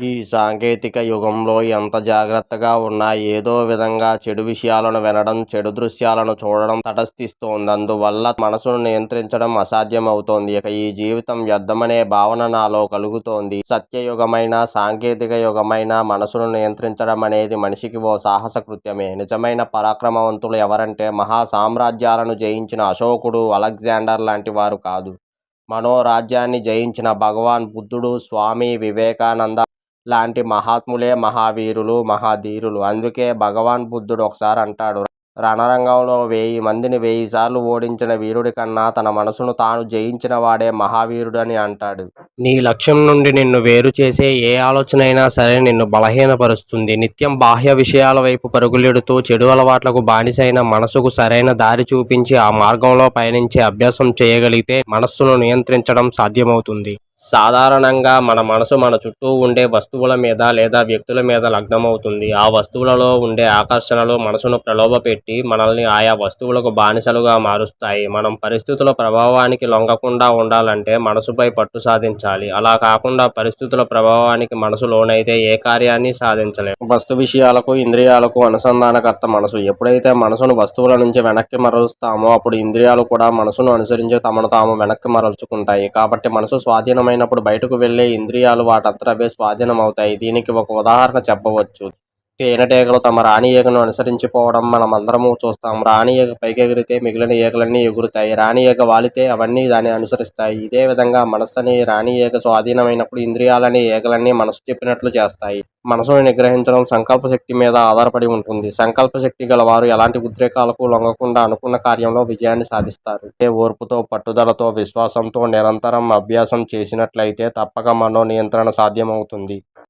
ఈ సాంకేతిక యుగంలో ఎంత జాగ్రత్తగా ఉన్నా ఏదో విధంగా చెడు విషయాలను వినడం చెడు దృశ్యాలను చూడడం తటస్థిస్తోంది అందువల్ల మనసును నియంత్రించడం అసాధ్యమవుతోంది. ఇక ఈ జీవితం వ్యర్థమనే భావన నాలో కలుగుతోంది. సత్యయుగమైన సాంకేతిక యుగమైన మనసును నియంత్రించడం అనేది మనిషికి ఓ సాహస కృత్యమే నిజమైన పరాక్రమవంతులు ఎవరంటే మహా సామ్రాజ్యాలను జయించిన అశోకుడు అలెగ్జాండర్ లాంటి వారు కాదు. మనోరాజ్యాన్ని జయించిన భగవాన్ బుద్ధుడు స్వామి వివేకానంద లాంటి మహాత్ములే మహావీరులు మహాధీరులు. అందుకే భగవాన్ బుద్ధుడు ఒకసారి అంటాడు రణరంగంలో వెయ్యి మందిని వెయ్యి సార్లు ఓడించిన వీరుడి కన్నా తన మనసును తాను జయించిన వాడే మహావీరుడు అని అంటాడు. నీ లక్ష్యం నుండి నిన్ను వేరు చేసే ఏ ఆలోచన అయినా సరే నిన్ను బలహీనపరుస్తుంది. నిత్యం బాహ్య విషయాల వైపు పరుగులెడుతూ చెడు అలవాట్లకు బానిసైన మనసుకు సరైన దారి చూపించి ఆ మార్గంలో పయనించే అభ్యాసం చేయగలిగితే మనస్సును నియంత్రించడం సాధ్యమవుతుంది. సాధారణంగా మన మనసు మన చుట్టూ ఉండే వస్తువుల మీద లేదా వ్యక్తుల మీద లగ్నమవుతుంది. ఆ వస్తువులలో ఉండే ఆకర్షణలు మనసును ప్రలోభపెట్టి మనల్ని ఆయా వస్తువులకు బానిసలుగా మారుస్తాయి. మనం పరిస్థితుల ప్రభావానికి లొంగకుండా ఉండాలంటే మనసుపై పట్టు సాధించాలి. అలా కాకుండా పరిస్థితుల ప్రభావానికి మనసు లోనైతే ఏ కార్యాన్ని సాధించలేము వస్తు విషయాలకు ఇంద్రియాలకు అనుసంధానకర్త మనసు. ఎప్పుడైతే మనసును వస్తువుల నుంచి వెనక్కి మరలుస్తామో అప్పుడు ఇంద్రియాలు కూడా మనసును అనుసరించి తమను తాము వెనక్కి మరల్చుకుంటాయి. కాబట్టి మనసు స్వాధీనమైనప్పుడు బయటకు వెళ్ళే ఇంద్రియాలు వాటంతటవే స్వాధీనం అవుతాయి దీనికి ఒక ఉదాహరణ చెప్పవచ్చు. తేనెటీగలు తమ రాణి ఈగను అనుసరించిపోవడం మనం అందరము చూస్తాం. రాణి ఈగ పైకెగిరితే మిగిలిన ఈకలన్నీ ఎగురుతాయి. రాణి ఈగ వాలితే అవన్నీ దాన్ని అనుసరిస్తాయి. ఇదే విధంగా మనస్సుని రాణి ఈగ స్వాధీనమైనప్పుడు ఇంద్రియాలని ఈగలన్నీ మనసు చెప్పినట్లు చేస్తాయి. మనసును నిగ్రహించడం సంకల్ప శక్తి మీద ఆధారపడి ఉంటుంది. సంకల్ప శక్తి గల వారు ఎలాంటి ఉద్రేకాలకు లొంగకుండా అనుకున్న కార్యంలో విజయాన్ని సాధిస్తారు. ఏ ఓర్పుతో పట్టుదలతో విశ్వాసంతో నిరంతరం అభ్యాసం చేసినట్లయితే తప్పక మనో నియంత్రణ సాధ్యమవుతుంది.